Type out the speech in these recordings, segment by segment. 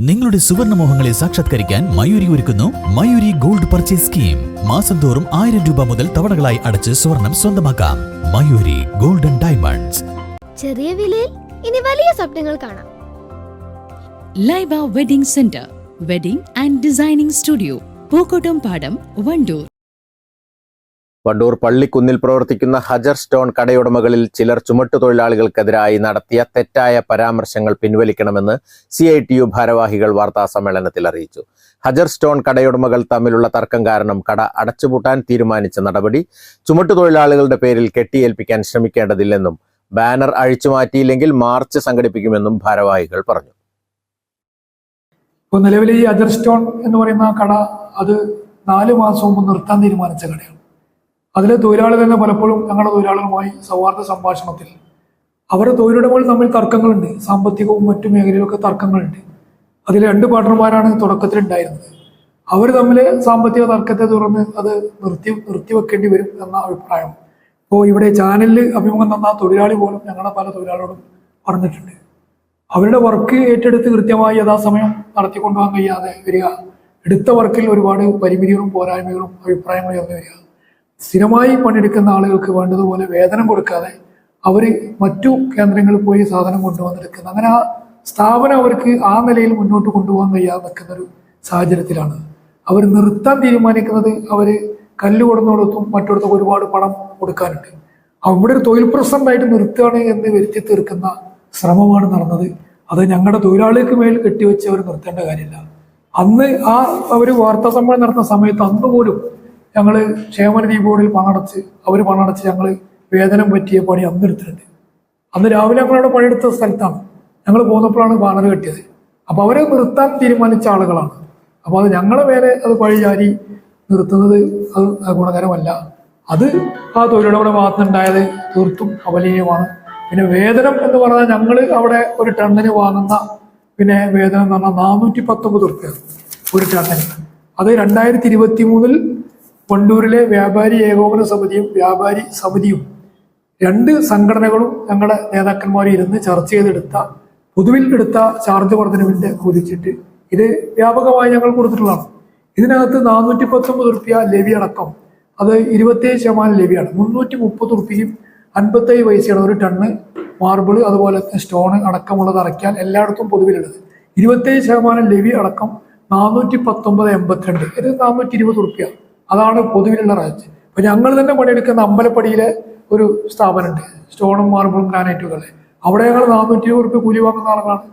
നിങ്ങളുടെ സുവർണ മോഹങ്ങളെ സാക്ഷാത്കരിക്കാൻ മയൂരി ഒരുക്കുന്നു മയൂരി ഗോൾഡ് പർച്ചേസ് സ്കീം. മാസം തോറും ആയിരം രൂപ മുതൽ തവണകളായി അടച്ച് സ്വർണം സ്വന്തമാക്കാം. Mayuri golden diamonds. ചെറിയ വിലയിൽ ഇനി വലിയ സ്വപ്നങ്ങൾ കാണാം. Laiba wedding centre wedding and designing studio Pookkottumpadam Wandoor. Wandoor പള്ളിക്കുന്നിൽ പ്രവർത്തിക്കുന്ന ഹജർ സ്റ്റോൺ കടയുടമകളിൽ ചിലർ ചുമട്ടു ചുമട്ടുതൊഴിലാളികൾക്കെതിരായി നടത്തിയ തെറ്റായ പരാമർശങ്ങൾ പിൻവലിക്കണമെന്ന് സി ഐ ടി യു ഭാരവാഹികൾ വാർത്താ സമ്മേളനത്തിൽ അറിയിച്ചു. ഹജർ സ്റ്റോൺ കടയുടമകൾ തമ്മിലുള്ള തർക്കം കാരണം കട അടച്ചുപൂട്ടാൻ തീരുമാനിച്ച നടപടി ചുമട്ടു തൊഴിലാളികളുടെ പേരിൽ കെട്ടിയേൽപ്പിക്കാൻ ശ്രമിക്കേണ്ടതില്ലെന്നും ബാനർ അഴിച്ചുമാറ്റിയില്ലെങ്കിൽ മാർച്ച് സംഘടിപ്പിക്കുമെന്നും ഭാരവാഹികൾ പറഞ്ഞു. ഇപ്പോൾ നിലവിൽ ഈ അജർ സ്റ്റോൺ എന്ന് പറയുന്ന കട അത് നാല് മാസം മുമ്പ് നിർത്താൻ തീരുമാനിച്ച കടയാണ്. അതിലെ തൊഴിലാളി തന്നെ പലപ്പോഴും ഞങ്ങളുടെ തൊഴിലാളികളുമായി സൗഹാർദ്ദ സംഭാഷണത്തിൽ. അവരുടെ തൊഴിലുടമകൾ തമ്മിൽ തർക്കങ്ങളുണ്ട്. സാമ്പത്തികവും മറ്റു മേഖലയിലൊക്കെ തർക്കങ്ങളുണ്ട്. അതിൽ രണ്ട് പാർട്ണർമാരാണ് തുടക്കത്തിൽ ഉണ്ടായിരുന്നത് അവർ തമ്മിൽ സാമ്പത്തിക തർക്കത്തെ തുടർന്ന് അത് നിർത്തി നിർത്തിവെക്കേണ്ടി വരും എന്ന അഭിപ്രായം. ഇപ്പോൾ ഇവിടെ ചാനലിൽ അഭിമുഖം തന്ന തൊഴിലാളി പോലും ഞങ്ങളുടെ പല തൊഴിലാളികളോടും പറഞ്ഞിട്ടുണ്ട്. അവരുടെ വർക്ക് ഏറ്റെടുത്ത് കൃത്യമായി യഥാസമയം നടത്തിക്കൊണ്ടുപോകാൻ കഴിയാതെ വരിക എടുത്ത വർക്കിൽ ഒരുപാട് പരിമിതികളും പോരായ്മകളും അഭിപ്രായങ്ങളും ഉയർന്നു വരിക. സ്ഥിരമായി പണിയെടുക്കുന്ന ആളുകൾക്ക് വേണ്ടതുപോലെ വേതനം കൊടുക്കാതെ അവർ മറ്റു കേന്ദ്രങ്ങളിൽ പോയി സാധനം കൊണ്ടുവന്നെടുക്കുന്നത് അങ്ങനെ ആ സ്ഥാപനം അവർക്ക് ആ നിലയിൽ മുന്നോട്ട് കൊണ്ടുപോകാൻ കഴിയാതെ നിൽക്കുന്ന ഒരു സാഹചര്യത്തിലാണ്. അവർ നിർത്താൻ തീരുമാനിക്കുന്നത് അവർ കല്ല് കൊടുന്നിടത്തും മറ്റിടത്തും ഒരുപാട് പണം കൊടുക്കാനുണ്ട്. അവിടെ ഒരു തൊഴിൽ പ്രശ്നമായിട്ട് നിർത്തുകയാണ് എന്ന് വരുത്തി തീർക്കുന്ന ശ്രമമാണ് നടന്നത്. അത് ഞങ്ങളുടെ തൊഴിലാളികൾക്ക് മേൽ കെട്ടിവെച്ച് അവർ നിർത്തേണ്ട കാര്യമില്ല. അന്ന് ആ ഒരു വാർത്താ സമ്മേളനം നടത്തുന്ന സമയത്ത് അന്ന് പോലും ഞങ്ങൾ ക്ഷേമനിധി ബോർഡിൽ പണടച്ച് അവർ പണടച്ച് ഞങ്ങൾ വേതനം പറ്റിയ പണി അന്ന് എടുത്തിട്ടുണ്ട് അന്ന് രാവിലെ ഞങ്ങളവിടെ പണിയെടുത്ത സ്ഥലത്താണ്. ഞങ്ങൾ പോന്നപ്പോഴാണ് ബാനർ കെട്ടിയത്. അപ്പോൾ അവരെ നിർത്താൻ തീരുമാനിച്ച ആളുകളാണ്. അപ്പോൾ അത് ഞങ്ങളെ മേലെ അത് പഴിചാരി നിർത്തുന്നത് അത് ഗുണകരമല്ല. അത് ആ തൊഴിലുടമയുടെ ഭാഗത്തുനിന്നുണ്ടായത് തീർത്തും അപലീയമാണ് പിന്നെ വേതനം എന്ന് പറഞ്ഞാൽ ഞങ്ങൾ അവിടെ ഒരു ടണ്ണിന് വാങ്ങുന്ന പിന്നെ വേതനം എന്ന് പറഞ്ഞാൽ നാനൂറ്റി പത്തൊമ്പത് റുപ്യ ഒരു ടണ്ണിന്. അത് രണ്ടായിരത്തി ഇരുപത്തി മൂന്നിൽ വണ്ടൂരിലെ വ്യാപാരി ഏകോപന സമിതിയും വ്യാപാരി സമിതിയും രണ്ട് സംഘടനകളും ഞങ്ങളുടെ നേതാക്കന്മാരും ഇരുന്ന് ചർച്ച ചെയ്തെടുത്ത പൊതുവിൽ എടുത്ത ചാർജ് വർധനവിന്റെ കുതിച്ചിട്ട് ഇത് വ്യാപകമായി ഞങ്ങൾ കൊടുത്തിട്ടുള്ളതാണ്. ഇതിനകത്ത് നാനൂറ്റി പത്തൊമ്പത് റുപ്യ ലെവി അടക്കം അത് ഇരുപത്തേഴ് ശതമാനം ലെവിയാണ്. മുന്നൂറ്റി മുപ്പത് റുപ്യയും അൻപത്തേഴ് പൈസയാണ് ഒരു ടണ്ണ് മാർബിൾ അതുപോലെ സ്റ്റോണ് അടക്കമുള്ളത് അടയ്ക്കാൻ എല്ലായിടത്തും പൊതുവിലുള്ളത്. ഇരുപത്തേഴ് ശതമാനം ലെവി അടക്കം നാനൂറ്റി പത്തൊമ്പത് എൺപത്തിരണ്ട്. ഇത് നാനൂറ്റി ഇരുപത് റുപ്യ. അതാണ് പൊതുവിലുള്ള റാച്ച് അപ്പൊ ഞങ്ങൾ തന്നെ പണിയെടുക്കുന്ന അമ്പലപ്പടിയിലെ ഒരു സ്ഥാപനമുണ്ട്. സ്റ്റോണും മാർബിളും ഗ്രാനൈറ്റുകൾ അവിടെ ഞങ്ങൾ നാനൂറ്റി ഇരുപത് റുപ്യ കൂലി വാങ്ങുന്ന ആളുകളാണ്.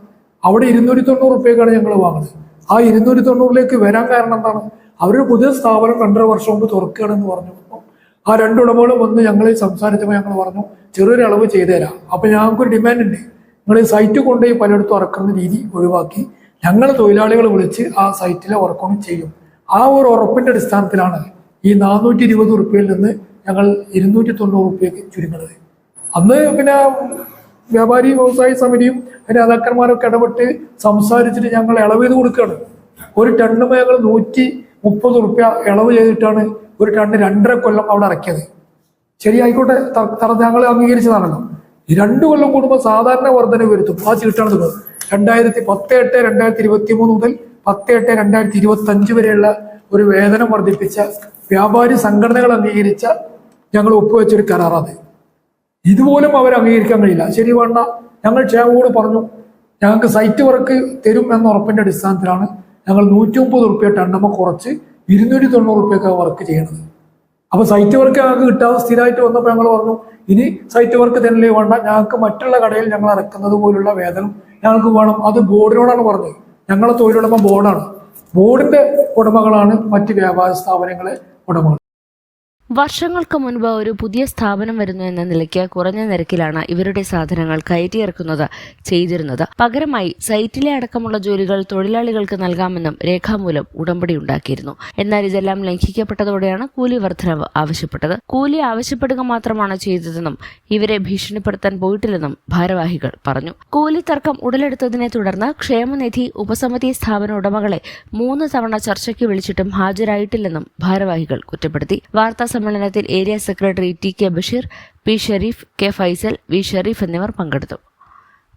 അവിടെ ഇരുന്നൂറ്റി തൊണ്ണൂറ് റുപ്യക്കാണ് ഞങ്ങൾ വാങ്ങുന്നത്. ആ ഇരുന്നൂറ്റി തൊണ്ണൂറിലേക്ക് വരാൻ കാരണം എന്താണ്? അവരൊരു പുതിയ സ്ഥാപനം രണ്ടര വർഷം മുമ്പ് തുറക്കുകയാണെന്ന് പറഞ്ഞു. ആ രണ്ടുടമകളും വന്ന് ഞങ്ങൾ സംസാരിച്ചപ്പോൾ ഞങ്ങൾ പറഞ്ഞു ചെറിയൊരു അളവ് ചെയ്തുതരാം തരാം. അപ്പൊ ഞങ്ങൾക്കൊരു ഡിമാൻഡ് ഉണ്ട്. നിങ്ങൾ ഈ സൈറ്റ് കൊണ്ടുപോയി പലയിടത്തും ഇറക്കുന്ന രീതി ഒഴിവാക്കി ഞങ്ങൾ തൊഴിലാളികൾ വിളിച്ച് ആ സൈറ്റിലെ വർക്കൗൺ ചെയ്യും. ആ ഒരു ഉറപ്പിന്റെ അടിസ്ഥാനത്തിലാണ് ഈ നാനൂറ്റി ഇരുപത് റുപ്യയിൽ നിന്ന് ഞങ്ങൾ ഇരുന്നൂറ്റി തൊണ്ണൂറ് റുപ്യക്ക് ചുരുങ്ങുന്നത് അന്ന് പിന്നെ വ്യാപാരി വ്യവസായ സമിതിയും നേതാക്കന്മാരൊക്കെ ഇടപെട്ട് സംസാരിച്ചിട്ട് ഞങ്ങൾ ഇളവ് ചെയ്ത് കൊടുക്കുകയാണ്. ഒരു ടണ്ണുമ്പോൾ ഞങ്ങൾ നൂറ്റി മുപ്പത് റുപ്യ ഇളവ് ചെയ്തിട്ടാണ് ഒരു ടണ്ണ് രണ്ടര കൊല്ലം അവിടെ ഇറക്കിയത്. ശരി ആയിക്കോട്ടെ തറ ഞങ്ങൾ അംഗീകരിച്ചതാണല്ലോ. രണ്ടു കൊല്ലം കൂടുമ്പോൾ സാധാരണ വർധന വരുത്തും. ആ ചീട്ടാണ് രണ്ടായിരത്തി പത്ത് എട്ട് രണ്ടായിരത്തി ഇരുപത്തി മൂന്ന് മുതൽ പത്ത് എട്ട് രണ്ടായിരത്തി ഇരുപത്തി അഞ്ച് വരെയുള്ള ഒരു വേതനം വർദ്ധിപ്പിച്ച വ്യാപാരി സംഘടനകൾ അംഗീകരിച്ച ഞങ്ങൾ ഒപ്പുവെച്ചൊരു കരാറാണ് ഇതുപോലും അവർ അംഗീകരിക്കാൻ കഴിയില്ല. ശരി വേണ്ട. ഞങ്ങൾ ക്ഷേമോട് പറഞ്ഞു ഞങ്ങൾക്ക് സൈറ്റ് വർക്ക് തരും എന്ന ഉറപ്പിന്റെ അടിസ്ഥാനത്തിലാണ് ഞങ്ങൾ നൂറ്റി മുപ്പത് റുപ്യ ടണ്ണമ്മ കുറച്ച് ഇരുന്നൂറ്റി തൊണ്ണൂറ് റുപ്യൊക്കെ വർക്ക് ചെയ്യണത്. അപ്പൊ സൈറ്റ് വർക്ക് ഞങ്ങൾക്ക് കിട്ടാതെ സ്ഥിരമായിട്ട് വന്നപ്പോൾ ഞങ്ങൾ പറഞ്ഞു ഇനി സൈറ്റ് വർക്ക് തന്നെ വേണ്ട. ഞങ്ങൾക്ക് മറ്റുള്ള കടയിൽ ഞങ്ങൾ ഇറക്കുന്നത് പോലുള്ള വേതനം ഞങ്ങൾക്ക് വേണം. അത് ബോർഡിനോടാണ് പറഞ്ഞത്. ഞങ്ങളെ തൊഴിലുടമ ബോർഡാണ്. ബോർഡിന്റെ ഉടമകളാണ് മറ്റ് വ്യാപാര സ്ഥാപനങ്ങളെ ഉടമകൾ. വർഷങ്ങൾക്ക് മുൻപ് ഒരു പുതിയ സ്ഥാപനം വരുന്നു എന്ന നിലയ്ക്ക് കുറഞ്ഞ നിരക്കിലാണ് ഇവരുടെ സാധനങ്ങൾ കയറ്റിയിറക്കുന്നത് ചെയ്തിരുന്നത്. പകരമായി സൈറ്റിലെ അടക്കമുള്ള ജോലികൾ തൊഴിലാളികൾക്ക് നൽകാമെന്നും രേഖാമൂലം ഉടമ്പടി ഉണ്ടാക്കിയിരുന്നു. എന്നാൽ ഇതെല്ലാം ലംഘിക്കപ്പെട്ടതോടെയാണ് കൂലി വർധനവ് ആവശ്യപ്പെട്ടത്. കൂലി ആവശ്യപ്പെടുക മാത്രമാണ് ചെയ്തതെന്നും ഇവരെ ഭീഷണിപ്പെടുത്താൻ പോയിട്ടില്ലെന്നും ഭാരവാഹികൾ പറഞ്ഞു. കൂലി തർക്കം ഉടലെടുത്തതിനെ തുടർന്ന് ക്ഷേമനിധി ഉപസമിതി സ്ഥാപന ഉടമകളെ മൂന്ന് തവണ ചർച്ചയ്ക്ക് വിളിച്ചിട്ടും ഹാജരായിട്ടില്ലെന്നും ഭാരവാഹികൾ കുറ്റപ്പെടുത്തി. വാർത്താ സമ്മേളനത്തിൽ area secretary T K Basheer P Shareef K Faisal V Shareef എന്നിവർ പങ്കെടുത്തു.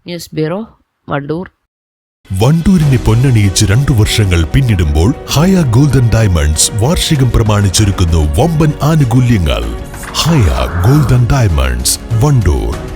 News bureau Wandoor. വണ്ടൂരിനെ പൊന്നണിയിച്ച് രണ്ടു വർഷങ്ങൾ പിന്നിടുമ്പോൾ ഹയ ഗോൾഡൻ ഡയമണ്ട്സ് വാർഷികം പ്രമാണിച്ചൊരുക്കുന്നു വമ്പൻ ആനുകൂല്യങ്ങൾ. Haya golden diamonds Wandoor.